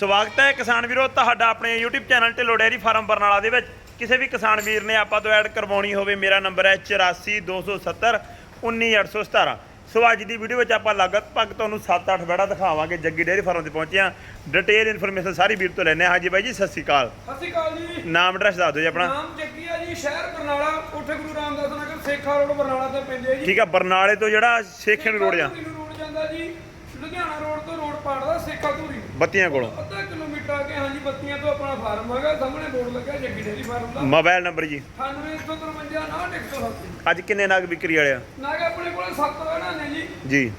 ਸਵਾਗਤ ਹੈ ਕਿਸਾਨ ਵੀਰੋ ਤੁਹਾਡਾ ਆਪਣੇ YouTube channel Dhillon dairy farm Barnala ਦੇ ਵਿੱਚ। ਕਿਸੇ ਵੀ ਕਿਸਾਨ ਵੀਰ ਨੇ ਆਪਾਂ ਤੋਂ ਐਡ ਕਰਵਾਉਣੀ ਹੋਵੇ ਮੇਰਾ ਨੰਬਰ ਹੈ 8427 19817 ਸੋ ਅੱਜ ਦੀ ਵੀਡੀਓ ਵਿੱਚ ਆਪਾਂ ਲਗਭਗ ਤੁਹਾਨੂੰ 7-8 ਬੈੜਾ ਦਿਖਾਵਾਂਗੇ ਜੱਗੀ ਡੇਅਰੀ ਫਾਰਮ ਤੇ ਪਹੁੰਚੇ ਹਾਂ। ਡਿਟੇਲ ਇਨਫੋਰਮੇਸ਼ਨ ਸਾਰੀ ਵੀਰ ਤੋਂ ਲੈਣੇ ਹਾਂ। ਹਾਂਜੀ ਬਾਈ ਜੀ ਸਤਿ ਸ਼੍ਰੀ ਅਕਾਲ। ਸਤਿ ਸ਼੍ਰੀ ਅਕਾਲ ਜੀ। ਨਾਮ ਐਡਰੈਸ ਦੱਸ ਦਿਓ ਜੀ ਆਪਣਾ। ਨਾਮ ਜੱਗੀ ਆ ਜੀ ਸ਼ਹਿਰ ਬਰਨਾਲਾ ਕੋਠੇ ਗੁਰੂ ਰਾਮਦਾਸ ਨਗਰ ਸੇਖਾ ਰੋਡ ਬਰਨਾਲਾ ਤੇ ਪੈਂਦੇ ਜੀ। ਠੀਕ ਆ ਬਰਨਾਲੇ ਤੋਂ ਜਿਹੜਾ ਸੇਖੇ ਰੋਡ ਜਾਂਦਾ ਜੀ। ਲੁਧਿਆਣਾ ਰੋਡ ਤੋਂ ਰੋਡ ਪਾੜਦਾ ਸੇਖਾ ਧੂਰੀ। ਬੱਤੀਆਂ ਕੋਲੋਂ। ਅੱਧਾ ਕਿਲੋਮੀਟਰ ਆ ਕੇ ਹਾਂਜੀ ਬੱਤੀਆਂ ਤੋਂ ਆਪਣਾ ਫਾਰਮ ਹੈਗਾ ਸਾਹਮਣੇ ਬੋਰਡ ਲੱਗਾ ਜੱਗੀ ਡੇਰੀ ਫਾਰਮ ਦਾ। ਮੋਬਾਈਲ ਨੰਬਰ ਜੀ। 9853 98107 ਅੱਜ ਕਿੰਨੇ ਨਗ ਵਿਕਰੀ ਵਾਲੇ ਆ? ਨਾਗਾ ਆਪਣੇ ਕੋਲੇ 7 ਵੜਾ ਨੇ ਜੀ। ਜੀ।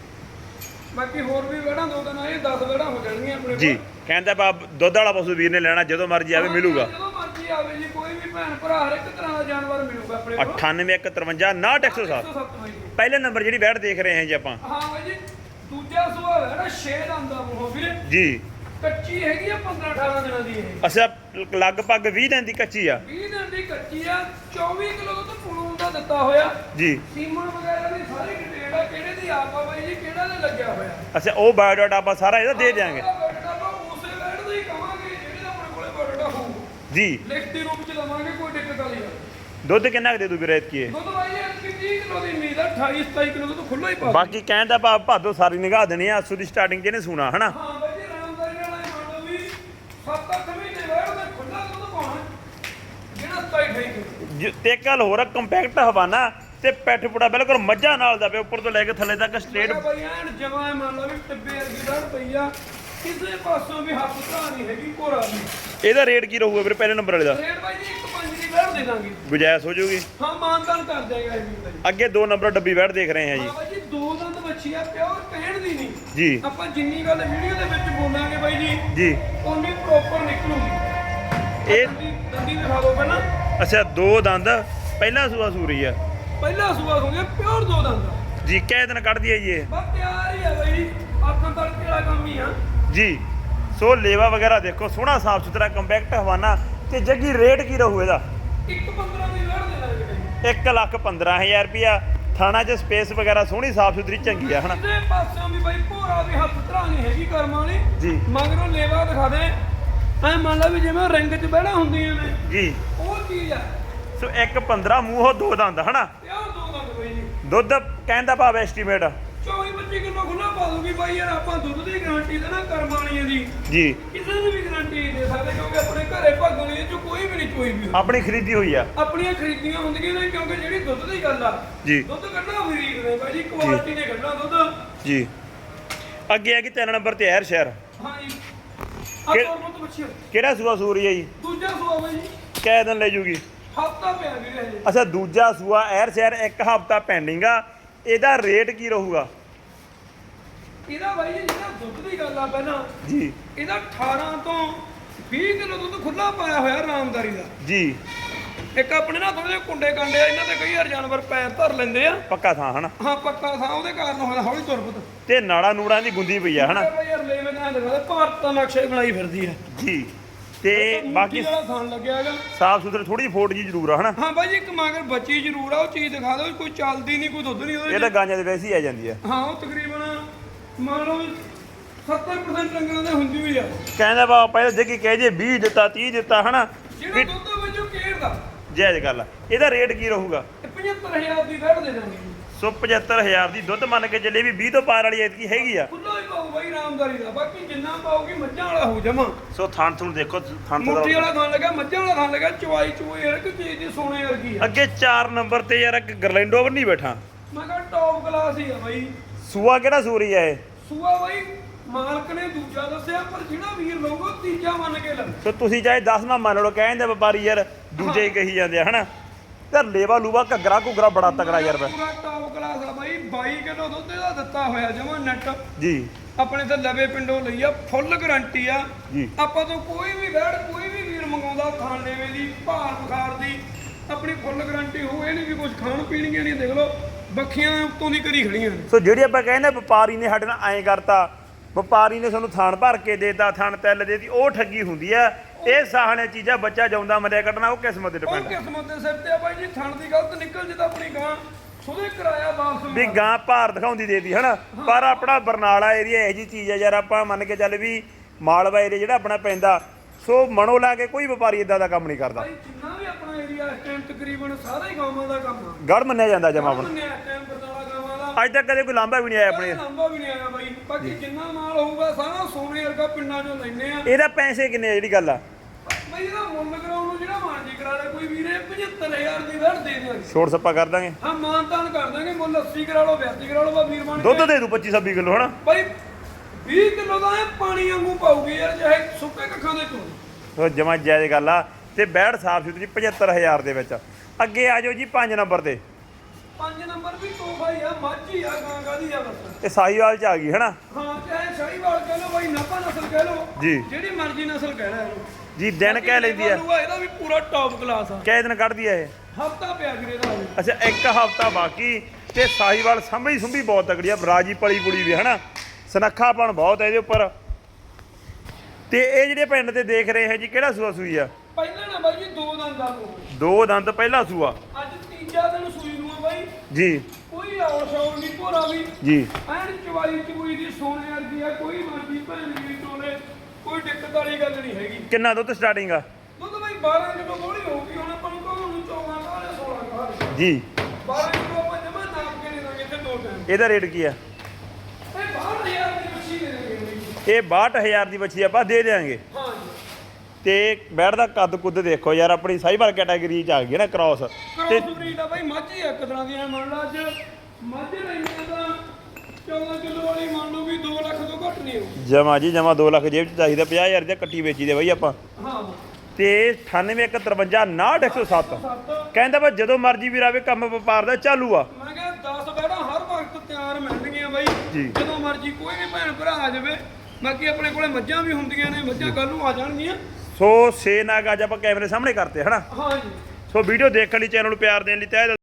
ਬਾਕੀ ਹੋਰ ਵੀ ਵੜਾ ਦੋ ਦਿਨ ਆਏ 10 ਵੜਾ ਹੋ ਜਾਣਗੀਆਂ ਆਪਣੇ ਜੀ। ਕਹਿੰਦਾ ਬਾ ਦੁੱਧ ਵਾਲਾ ਪਸ਼ੂ ਵੀਰ ਨੇ ਲੈਣਾ ਜਦੋਂ ਮਰਜ਼ੀ ਆਵੇ ਮਿਲੂਗਾ। ਜਦੋਂ ਮਰਜ਼ੀ ਆਵੇ ਜੀ ਕੋਈ ਵੀ ਭੈਣ ਭਰਾ ਹਰ ਇੱਕ ਤਰ੍ਹਾਂ ਦਾ ਜਾਨਵਰ ਮਿਲੂਗਾ ਆਪਣੇ ਕੋਲ। 9853 98107 107 ਬਾਈ ਜੀ। ਪਹਿਲੇ ਨੰਬਰ ਜਿਹੜੀ ਬੈਠ ਦੇਖ ਰਹੇ ਹਾਂ ਜੀ ਆਪਾਂ। ਹਾਂ ਜੀ। ਦੂਜਾ ਸੁਭਾਅ ਹੈ ਨਾ ਛੇ ਦੰਦ ਦਾ ਮੂੰਹ ਵੀਰੇ। ਜੀ। ਕੱਚੀ ਹੈਗੀ ਆ 15 18 ਦਿਨਾਂ ਦੀ ਇਹ। ਅਸਾਂ ਲਗਭਗ 20 ਦਿਨ ਦੀ ਕੱਚੀ ਆ। 20 ਦਿਨ ਦੀ ਕੱਚੀ ਆ 24 ਕਿਲੋ ਤਾਂ ਪੂਣੂ ਦਾ ਦਿੱਤਾ ਹੋਇਆ। ਜੀ। ਸੀਮਨ ਵਗੈਰਾ ਦੀ ਸਾਰੀ ਡਿਟੇਲ ਆ ਕਿਹੜੇ ਦੀ ਆਪ ਆ ਬਾਈ ਜੀ ਕਿਹੜਾ ਦੇ ਲੱਗਿਆ ਹੋਇਆ। ਅੱਛਾ ਉਹ ਬਾਇਓਡਾਟਾ ਆਪਾਂ ਸਾਰਾ ਇਹਦਾ ਦੇ ਦਿਆਂਗੇ। ਉਹਦਾ ਬਾਇਓਡਾਟਾ ਆਪਾਂ ਉਸੇ ਵੈਡ ਦਾ ਹੀ ਕਵਾਂਗੇ ਜਿਹੜੇ ਦਾ ਆਪਣੇ ਕੋਲੇ ਬਾਇਓਡਾਟਾ ਹੋਊ। ਜੀ। ਲਿਖਤੀ ਰੂਪ ਚ ਦਵਾਂਗੇ ਕੋਈ ਦਿੱਕਤ ਵਾਲੀ ਗੱਲ। ਦੁੱਧ ਕਿੰਨਾ ਕੁ ਦੇ ਦੂ ਵੀਰੇ ਕੀ ਦੁੱਧ 30 ਕਿਲੋ ਦੀ ਉਮੀਦ ਆ 28 27 ਕਿਲੋ ਤੋਂ ਖੁੱਲਾ ਹੀ ਪਾ ਬਾਕੀ ਕਹਿੰਦਾ ਭਾ ਭਾਦੋ ਸਾਰੀ ਨਿਗਾਹ ਦੇਣੀ ਆ ਅਸੂ ਦੀ ਸਟਾਰਟਿੰਗ ਜਿਹਨੇ ਸੁਣਾ ਹਨਾ? ਹਾਂ ਬਾਈ ਜੀ ਰਾਮਦਾਰੀ ਨਾਲ ਇਹ ਮੰਨ ਲਓ ਵੀ 7-8 ਮਹੀਨੇ ਬਾਅਦ ਉਹਨੇ ਖੁੱਲਾ ਦੁੱਧ ਪਾਉਣਾ ਜਿਹੜਾ 27 28 ਕਿਲੋ। ਜ- ਤੇ ਇੱਕ ਗੱਲ ਹੋਰ ਆ ਕੰਪੈਕਟ ਹਵਾਨਾ ਤੇ ਪੈਠ ਪੁੜਾ ਬਿਲਕੁਲ ਮੱਝਾਂ ਨਾਲ ਦਾ ਪਿਆ ਉੱਪਰ ਤੋਂ ਲੈ ਕੇ ਥੱਲੇ ਤੱਕ ਸਟ੍ਰੇਟ ਮੇਰਾ ਬਾਈ ਐਨ ਜਮਾ ਹੈ ਮੰਨ ਲਓ ਵੀ ਟਿੱਬੇ ਵਰਗੀ ਦਾੜ ਪਈ ਆ ਕਿਸੇ ਪਾਸੋਂ ਵੀ ਹੱਥ ਧਾ ਨਹੀਂ ਹੈਗੀ ਕੋਰਾ ਨਹੀਂ ਇਹਦਾ ਰੇਟ ਕੀ ਰਹੂਗਾ ਵੀਰੇ ਪਹਿਲੇ ਨੰਬਰ ਵਾਲੇ ਦਾ? ਰੇਟ ਬਾਈ ਜੀ 1.5 ਦੀ ਬੈਠ ਦੇ ਦਾਂਗੇ। ਗੁਜਾਇਸ਼ ਹੋ ਜਾਊਗੀ। ਹਾਂ ਮਾਨਦਾਨ ਕਰ ਦੇਗਾ ਇਹ ਵੀ ਬਾਈ ਅੱਗੇ ਦੋ ਨੰਬਰ ਡੱਬੀ ਬੈਠ ਦੇਖ ਰਹੇ ਹਾਂ ਜੀ। ਬਾਈ ਜੀ ਦੋ ਦੰਦ ਬੱਚੀ ਆ ਪਿਓਰ ਕਹਿਣ ਦੀ ਨਹੀਂ। ਜੀ। ਆਪਾਂ ਜਿੰਨੀ ਗੱਲ ਵੀਡੀਓ ਦੇ ਵਿੱਚ ਬੋਲਾਂਗੇ ਬਾਈ ਜੀ ਜੀ। ਉਨੀ ਪ੍ਰੋਪਰ ਨਿਕਲੂਗੀ। ਇਹ ਦੰਦੀ ਦਿਖਾ ਦਿਓ ਪਹਿਲਾਂ। ਅੱਛਾ ਦੋ ਦੰਦ। ਪਹਿਲਾ ਸੂਆ ਸੂਰੀ ਆ। ਪਹਿਲਾ ਸੂਆ ਹੋ ਗਿਆ ਪਿਓਰ ਦੋ ਦੰਦ। ਜੀ ਕਿਹ ਦਿਨ ਕੱਢਦੀ ਹੈ ਜੀ ਇਹ। ਬਸ ਤਿਆਰ ਹੀ ਆ ਬਾਈ ਜੀ ਆਪਾਂ ਤੜਕੇ ਵਾਲਾ ਕੰਮ ਹੀ ਆ। ਜੀ। ਸੋ ਲੇਵਾ ਵਗੈਰਾ ਦੇਖੋ ਸੋਹਣਾ ਸਾਫ਼ ਸੁਥਰਾ ਕੰਪੈਕਟ ਹਵਾਨਾ ਤੇ ਜੱਗੀ ਰੇਟ ਕੀ ਰਹੂ ਇਹਦਾ? 1.15 ਦੀ ਬੈਠ ਦੇ ਦਾਂਗੇ ਬਾਈ 1 ਲੱਖ 15000 ਰੁਪਿਆ ਥਾਣਾ 'ਚ ਸਪੇਸ ਵਗੈਰਾ ਸੋਹਣੀ ਸਾਫ਼ ਸੁਥਰੀ ਚੰਗੀ ਆ ਹਨਾ? ਕਿਸੇ ਪਾਸਿਓਂ ਵੀ ਬਾਈ ਭੋਰਾ ਵੀ ਹੱਥ ਧਰਾ ਨਹੀਂ ਹੈਗੀ ਕਰਮਾਂ ਵਾਲੀ। ਜੀ। ਮਗਰੋਂ ਲੇਵਾ ਦਿਖਾ ਦੇ। ਐ ਮੰਨ ਲਾ ਵੀ ਜਿਵੇਂ ਰਿੰਗ 'ਚ ਬਹਿਣਾ ਹੁੰਦੀਆਂ ਨੇ। ਜੀ। ਉਹ ਚੀਜ਼ ਆ। ਸੋ 1 15 ਮੂੰਹੋਂ ਦੋ ਦੰਦ ਹਨਾ? ਪਿਆ ਦੋ ਦੰਦ ਬਾਈ ਜੀ ਦੁੱਧ ਕਹਿੰਦਾ ਭਾਵ ਐਸਟੀਮੇਟ। 24 25 ਕਿਲੋ ਖੁੱਲਾ ਪਾ ਦੂਗੀ ਬਾਈ ਯਾਰ ਆਪਾਂ ਦੁੱਧ ਦੀ ਗਾਰੰਟੀ ਦੇਣਾ ਕਰਮਾਂ ਵਾਲੀਆਂ ਦੀ ਜੀ। ਕਿਸੇ ਦੀ ਵੀ ਗਾਰੰਟੀ ਦੇ ਸਕਦੇ ਕਿਉਂਕਿ ਆਪਣੇ ਘਰੇ ਭਾਗਣ ਇਹ 'ਚੋਂ ਕੋਈ ਵੀ ਨਹੀਂ ਚੋਈ ਵੀ ਆਪਣੀ ਖਰੀਦੀ ਹੋਈ ਆ। ਆਪਣੀਆਂ ਖਰੀਦੀਆਂ ਹੁੰਦੀਆਂ ਨੇ ਕਿਉਂਕਿ ਜਿਹੜੀ ਦੁੱਧ ਦੀ ਗੱਲ ਆ ਜੀ। ਦੁੱਧ ਕੱਢਣਾ ਵੀਰ ਨੇ ਬਾਈ ਜੀ ਕੁਆਲਿਟੀ ਨੇ ਕੱਢਣਾ ਦੁੱਧ। ਜੀ। ਅੱਗੇ ਆ ਕਿ ਤਿੰਨ ਨੰਬਰ ਤੇ ਐਰ ਸ਼ਹਿਰ। ਹਾਂ ਜੀ। ਆ ਕਿਹੜਾ ਸੂਆ ਸੂਰੀ ਹੈ ਜੀ? ਦੂਜਾ ਸੁਆ ਬਾਈ ਜੀ। ਕਿਹ ਦਿਨ ਲੈ ਜੂਗੀ? ਹਫਤਾ ਪਿਆ ਵੀਰੇ ਅੱਛਾ ਦੂਜਾ ਸੂਆ ਐਰ ਸ਼ਹਿਰ ਇੱਕ ਹਫਤਾ ਪੈਂਡਿੰਗ ਆ। ਇਹਦਾ ਰੇਟ ਕੀ ਰਹੂਗਾ? ਇਹਦਾ ਬਾਈ ਜੀ ਜਿਹੜਾ ਦੁੱਧ ਦੀ ਗੱਲ ਆ ਪਹਿਲਾਂ। ਜੀ। ਇਹਦਾ 18 ਤੋਂ 20 ਕਿਲੋ ਦੁੱਧ ਖੁੱਲਾ ਪਾਇਆ ਹੋਇਆ ਰਾਮਦਾਰੀ ਦਾ। ਜੀ। ਇੱਕ ਆਪਣੇ ਨਾ ਥੋੜੇ ਜਿਹੇ ਕੁੰਡੇ ਕਾਂਡੇ ਆ ਇਹਨਾਂ ਤੇ ਕਈ ਵਾਰ ਜਾਨਵਰ ਪੈਰ ਧਰ ਲੈਂਦੇ ਆ। ਪੱਕਾ ਥਾਂ ਹਨਾ? ਹਾਂ ਪੱਕਾ ਥਾਂ ਉਹਦੇ ਕਾਰਨ ਹੋਇਆ ਹੌਲੀ ਤੁਰ ਪੁੱਤ। ਤੇ ਨਾੜਾ ਨੂੜਾਂ ਦੀ ਗੁੰਦੀ ਪਈ ਆ ਹਨਾ? ਬਾਈ ਯਾਰ ਲੈ ਮੈਂ ਨਾ ਦਿਖਾ ਦੇ ਭਾਰਤ ਦਾ ਨਕਸ਼ਾ ਹੀ ਬਣਾਈ ਫਿਰਦੀ ਆ। ਜੀ। ਤੇ ਬਾਕੀ ਵਾਲਾ ਲੱਗਿਆ ਹੈਗਾ। ਸਾਫ਼ ਸੁਥਰੀ ਥੋੜੀ ਫੋਟ ਜੀ ਜ਼ਰੂਰ ਆ ਹਨਾ? ਹਾਂ ਬਾਈ ਇੱਕ ਮਗਰ ਬੱਚੀ ਜ਼ਰੂਰ ਆ ਉਹ ਚੀਜ਼ ਦਿਖਾ ਦਿਓ ਕੋਈ ਚੱਲਦੀ ਨਹੀਂ ਕੋਈ ਦੁੱਧ ਨਹੀਂ ਉਹਦੇ ਇਹ। ਤਾਂ ਗਾਂਜਾਂ ਦੇ ਵੈਸੇ ਹੀ ਆ ਜਾਂਦੀ ਆ। ਹਾਂ ਉਹ ਤਕਰੀਬਨ ਮੰਨ ਲਓ ਵੀ 70% ਰੰਗਣਾ ਦੇ ਹੁੰਦੀ ਹੋਈ ਆ। ਕਹਿੰਦਾ ਬਾ ਪਹਿਲਾਂ ਜੇ ਕੀ ਕਹੇ ਜੇ 20 ਦਿੱਤਾ 30 ਦਿੱਤਾ ਹਨਾ? ਜਿਹੜਾ ਦੁੱਧ ਵਿੱਚੋਂ ਕੇਰ ਦਾ। ਜਾਇਜ਼ ਗੱਲ ਆ। ਇਹਦਾ ਰੇਟ ਕੀ ਰਹੂਗਾ? ਇਹ 75000 ਦੀ ਫੇੜ ਦੇ ਦਾਂਗੇ ਸੋ 75000 ਦੀ ਦੁੱਧ ਮੰਨ ਕੇ ਚੱਲੇ ਵੀ 20 ਤੋਂ ਪਾਰ ਵਾਲੀ ਐਤਕੀ ਹੈਗੀ ਆ। ਖੁੱਲਾ ਹੀ ਪਾਉ ਬਾਈ ਰਾਮਦਾਰੀ ਦਾ ਬਾਕੀ ਜਿੰਨਾ ਪਾਉਗੀ ਮੱਝਾਂ ਵਾਲਾ ਹੋ ਜਾਵਾਂ। ਸੋ ਥਣ ਥਣ ਦੇਖੋ ਥਣ ਤੋਂ ਮੁੱਠੀ ਵਾਲਾ ਥਾਂ ਲੱਗਾ ਮੱਝਾਂ ਵਾਲਾ ਥਾਂ ਲੱਗਾ ਚਵਾਈ ਚੂਈ ਹਰ ਇੱਕ ਚੀਜ਼ ਦੀ ਸੋਨੇ ਵਰਗੀ ਆ। ਅੱਗੇ 4 ਨੰਬਰ ਤੇ ਯਾਰ ਇੱਕ ਗਰਲੈਂਡੋ ਨਹੀਂ ਬੈਠਾ। ਮੈਂ ਕਿਹਾ ਟੌਪ ਕਲਾਸ ਹੀ ਆ ਬਾਈ। ਸੂਆ ਕਿਹੜਾ ਸੂਰੀ ਆ ਇਹ? ਸੂਆ ਬਾਈ ਮਾਲਕ ਨੇ ਦੂਜਾ ਦੱਸਿਆ ਪਰ ਜਿਹੜਾ ਵੀਰ ਲਊਗਾ ਤੀਜਾ ਮੰਨ ਕੇ ਲੈ ਸੋ ਤੁਸੀਂ ਚਾਹੇ 10ਵਾਂ ਮੰਨ ਲਓ ਕਹਿੰਦੇ ਵਪਾਰੀ ਯਾਰ ਦੂਜੇ ਹੀ ਕਹੀ ਜਾਂਦੇ ਆ ਹਨਾ? ਤੇ ਲੇਵਾ ਲੂਵਾ ਘੱਗਰਾ ਘੁਗਰਾ ਬੜਾ ਤਕੜਾ ਯਾਰ ਪੂਰਾ ਟੌਪ ਕਲਾਸ ਆ ਬਾਈ 22 ਕਿਲੋ ਦੁੱਧ ਦਾ ਦਿੱਤਾ ਹੋਇਆ ਜਮਾ ਨੈਟ। ਜੀ। ਆਪਣੇ ਤੇ ਲਵੇ ਪਿੰਡੋਂ ਲਈ ਆ ਫੁੱਲ ਗਾਰੰਟੀ ਆ। ਜੀ। ਆਪਾਂ ਤੋਂ ਕੋਈ ਵੀ ਵੈੜ ਕੋਈ ਵੀ ਵੀਰ ਮੰਗਾਉਂਦਾ ਖਾਣ ਲੈਵੇ ਦੀ ਭਾਰ ਬੁਖਾਰ ਦੀ ਆਪਣੀ ਫੁੱਲ ਗਾਰੰਟੀ ਹੋ ਇਹ ਨਹੀਂ ਵੀ ਕੁਝ ਖਾਣ ਪੀਣੀਆਂ ਨਹੀਂ ਦੇਖ ਲਓ ਬੱਖੀਆਂ ਉੱਤੋਂ ਦੀ ਕਰੀ ਖੜੀਆਂ ਨੇ। ਸੋ ਜਿਹੜੀ ਆਪਾਂ ਕਹਿੰਦੇ ਵਪਾਰੀ ਨੇ ਸਾਡੇ ਨਾਲ ਐਂ ਕਰਤਾ ਵਪਾਰੀ ਨੇ ਸਾਨੂੰ ਥਾਣ ਭਰ ਕੇ ਦੇਤਾ ਥਾਣ ਤਿੱਲ ਦੇਤੀ ਉਹ ਠੱਗੀ ਹੁੰਦੀ ਆ। ਇਹ ਸਾਹਣੇ ਚੀਜ਼ਾਂ ਬੱਚਾ ਜਾਉਂਦਾ ਮਰਿਆ ਕੱਢਣਾ ਉਹ ਕਿਸਮਤ ਤੇ ਉਹ ਡਿਪੈਂਡ ਕਿਸਮਤ ਦੇ ਸਿਰ ਤੇ ਆ ਬਾਈ ਜੀ ਥਣ ਦੀ ਗਲਤ ਨਿਕਲ ਜੇ ਤਾਂ ਆਪਣੀ ਗਾਂ। ਸੁਦੇ ਕਰਾਇਆ ਵਾਪਸ ਵੀ ਗਾਂ ਭਾਰ ਦਿਖਾਉਂਦੀ ਦੇਦੀ ਹਨਾ? ਪਰ ਆਪਣਾ ਬਰਨਾਲਾ ਏਰੀਆ ਇਹੋ ਜੀ ਚੀਜ਼ ਆ ਯਾਰ ਆਪਾਂ ਮੰਨ ਕੇ ਚੱਲ ਵੀ ਮਾਲਵਾ ਏਰੀਆ ਜਿਹੜਾ ਆਪਣਾ ਪੈਂਦਾ ਸੋ ਮਨੋ ਲਾ ਕੇ ਕੋਈ ਵਪਾਰੀ ਇਦਾਂ ਦਾ ਕੰਮ ਨਹੀਂ ਕਰਦਾ। ਭਾਈ ਜਿੰਨਾ ਵੀ ਆਪਣਾ ਏਰੀਆ ਇਸ ਟਾਈਮ ਤਕਰੀਬਨ ਸਾਰਾ ਹੀ ਗਾਵਾਂ ਦਾ ਕੰਮ ਆ। ਗੜ ਮੰਨਿਆ ਜਾਂਦਾ ਜਮਾ ਆਪਣਾ। ਮੰਨਿਆ ਇਸ ਟਾਈਮ ਬਰਨਾਲਾ ਗਾਵਾਂ ਦਾ। ਅੱਜ ਤੱਕ ਕਦੇ ਕੋਈ ਲਾਂਭਾ ਵੀ ਨਹੀਂ ਆਇਆ ਆਪਣੇ। ਲੰਬਾ ਵੀ ਨਹੀਂ ਆਇਆ ਬਾਈ। ਬਾਕੀ ਜਿੰਨਾ ਮਾਲ ਹੋਊਗਾ ਸਾਰਾ ਸੋਨੇ ਵਰਗਾ ਪਿੰਡਾਂ ਚੋਂ ਲੈਨੇ ਆ। ਇਹਦਾ ਪੈਸੇ ਕਿੰਨੇ ਆ ਜਿਹੜੀ ਗੱਲ ਆ? ਬਾਈ ਇਹਦਾ ਮੁੱਲ ਕਰਾਉਣ ਨੂੰ ਜਿਹੜਾ ਮਰਜ਼ੀ ਕਰਾ ਲੈ ਕੋਈ ਵੀਰੇ 75000 ਦੀ ਵੜ ਦੇ ਦਿਆਂਗੇ। ਛੋੜ ਸੱਪਾ ਕਰ ਦਾਂਗੇ। ਹਾਂ ਮਾਨਤਾਨ ਕਰ ਦਾਂਗੇ ਮੁੱਲ 80 ਕਰਾ ਲਓ 82 ਕਰਾ ਲਓ ਬਾ ਵੀਰ ਬਣ ਦੁੱਧ। ਦੇ ਦੂ 25 26 ਕਿਲੋ ਹਨਾ? ਬਾਈ 20 ਕਿਲੋ ਦਾ ਇਹ ਪਾਣੀ ਵਾਂਗੂ ਪਾਉਗੀ ਯਾਰ ਚਾਹੇ ਸੁੱਕੇ ਕੱਖਾਂ ਦੇ ਸੋ ਜਮਾ ਜਾਇਜ਼ ਗੱਲ ਆ। ਤੇ ਬੈੜ ਸਾਫ਼ ਸੁਥਰੀ 75000 ਦੇ ਵਿੱਚ ਅੱਗੇ ਆ ਜਾਓ ਜੀ 5 ਨੰਬਰ ਤੇ। ਪੰਜ ਨੰਬਰ ਵੀ ਤੋਹਫਾ ਹੀ ਆ ਮਾਝੀ ਆ ਗਾਂਗਾ ਦੀ ਆ ਬਸ। ਇਹ ਸਾਹੀਵਾਲ ਚ ਆ ਗਈ ਹਨਾ? ਹਾਂ ਚਾਹੇ ਸ਼ਾਹੀਵਾਲ ਕਹਿ ਲਓ ਬਾਈ ਨਾਪਾ ਨਸਲ ਕਹਿ ਲਓ। ਜੀ। ਜਿਹੜੀ ਮਰਜ਼ੀ ਨਸਲ ਕਹਿ ਲੈ ਇਹਨੂੰ। ਜੀ ਦਿਨ ਕਹਿ ਲੈਂਦੀ ਆ। ਇਹਦਾ ਵੀ ਪੂਰਾ ਟੌਪ ਕਲਾਸ ਆ। ਕਿਹ ਦਿਨ ਕੱਢਦੀ ਆ ਇਹ? ਹਫਤਾ ਪਿਆ ਵੀਰੇ ਦਾ ਹਜੇ। ਅੱਛਾ ਇੱਕ ਹਫਤਾ ਬਾਕੀ ਤੇ ਸਾਹੀਵਾਲ ਸੰਭੀ ਸੁੰਭੀ ਬਹੁਤ ਤਕੜੀ ਆ ਰਾਜੀ ਪਲੀ ਕੁੜੀ ਵੀ ਹਨਾ? ਸਨੱਖਾਪਣ ਬਹੁਤ ਹੈ ਇਹਦੇ ਉੱਪਰ। ਤੇ ਇਹ ਜਿਹੜੇ ਪਿੰਡ ਤੇ ਦੇਖ ਰਹੇ ਹੈ ਜੀ ਕਿਹੜਾ ਸੂਆ ਸੂਈ ਆ? ਪਹਿਲਾਂ ਨਾ ਬਾਈ ਜੀ ਦੋ ਦੰਦਾਂ ਨੂੰ ਦੋ ਦੰਦ ਪਹਿਲਾ ਸੂਆ। ਅੱਜ ਤੀਜਾ ਦਿਨ ਸੂਈ ਨੂੰ ਆ ਬਾਈ। ਜੀ। ਕੋਈ ਔਰ ਸ਼ੌਰ ਨਹੀਂ ਭੋਰਾ ਵੀ। ਜੀ। ਐਨ ਚਵਾਈ ਚਬੂਈ ਦੀ ਸੋਨੇ ਵਰਗੀ ਆ ਕੋਈ ਮਰਜ਼ੀ ਭੈਣ ਦੀ ਟੋਲੇ ਕੋਈ ਗੱਲ ਨਹੀਂ ਹੈਗੀ। ਕਿੰਨਾ ਦੁੱਧ ਸਟਾਰਟਿੰਗ ਆ? ਦੁੱਧ ਬਾਈ 12 ਕਿਲੋ ਬੋਲੀ ਹੋਊਗੀ ਹੁਣ ਆਪਾਂ ਨੂੰ ਕਹੋ ਨੂੰ 14 ਕਾਲੇ 16 ਕਾਲੇ ਜੀ। 12 ਕਿਲੋ ਆਪਾਂ ਜਮਾ ਨਾਪ ਕੇ ਦੇ ਦਾਂਗੇ ਇੱਥੇ ਦੋ ਟਾਈਮ ਇਹਦਾ ਰੇਟ ਕੀ ਆ? ਇਹ 62000 ਦੀ ਮੱਛੀ ਦੇ ਦਾਂਗੇ। ਇਹ 62000 ਦੀ ਬੱਚੀ ਆਪਾਂ ਦੇ ਦੇਾਂਗੇ ਹਾਂ ਜੀ। ਤੇ ਬੈੜ ਦਾ ਕੱਦ ਕੁੱਦ ਦੇਖੋ ਯਾਰ ਆਪਣੀ ਸਾਈਵਾਲ ਕੈਟਾਗਰੀ ਚ ਆ ਗਈ ਨਾ ਕ੍ਰਾਸ ਤੇ ਕ੍ਰੋਸ ਬਰੀਡ ਆ ਬਾਈ ਮਾਝੀ ਇੱਕ ਤਰ੍ਹਾਂ ਦੀ ਐ ਮੰਨ ਲਾ ਅੱਜ ਮੱਝ ਲੈਣੀ ਤਾਂ 14 ਕਿਲੋ ਵਾਲੀ ਮੰਨ ਲਓ ਵੀ 2 ਹੋਊ ਜਮਾ ਜੀ ਜਮਾ 2 ਲੱਖ ਜੇਬ ਚ ਚਾਹੀਦਾ 50000 ਦੀ ਕੱਟੀ ਵੇਚੀ ਦੇ ਬਈ ਆਪਾਂ। ਹਾਂ। ਤੇ 9853 107 ਸੱਤ। ਕਹਿੰਦਾ ਬਾ ਜਦੋਂ ਮਰਜ਼ੀ ਵੀ ਰਾਵੇ ਕੰਮ ਵਪਾਰ ਦਾ ਚਾਲੂ ਆ। ਮੈਂ ਕਿਹਾ 10 ਬੈੜਾ ਹਰ ਵਕਤ ਤਿਆਰ ਮਿਲਣਗੀਆਂ ਬਾਈ। ਜਦੋਂ ਮਰਜ਼ੀ ਕੋਈ ਵੀ ਭੈਣ ਭਰਾ ਆ ਜਾਵੇ ਬਾਕੀ ਆਪਣੇ ਕੋਲੇ ਮੱਝਾਂ ਵੀ ਹੁੰਦੀਆਂ ਨੇ ਮੱਝਾਂ ਕੱਲ ਨੂੰ ਆ ਜਾਣਗੀਆਂ। ਸੋ ਸੇ ਨਾਗ ਅੱਜ ਆਪਾਂ ਕੈਮਰੇ ਸਾਹਮਣੇ ਕਰਤੇ ਹਨਾ? ਹਾਂ ਜੀ। ਸੋ ਵੀਡੀਓ ਦੇਖਣ ਲਈ ਚੈਨਲ ਨੂੰ ਪਿਆਰ ਦੇਣ ਲਈ ਤਹਿ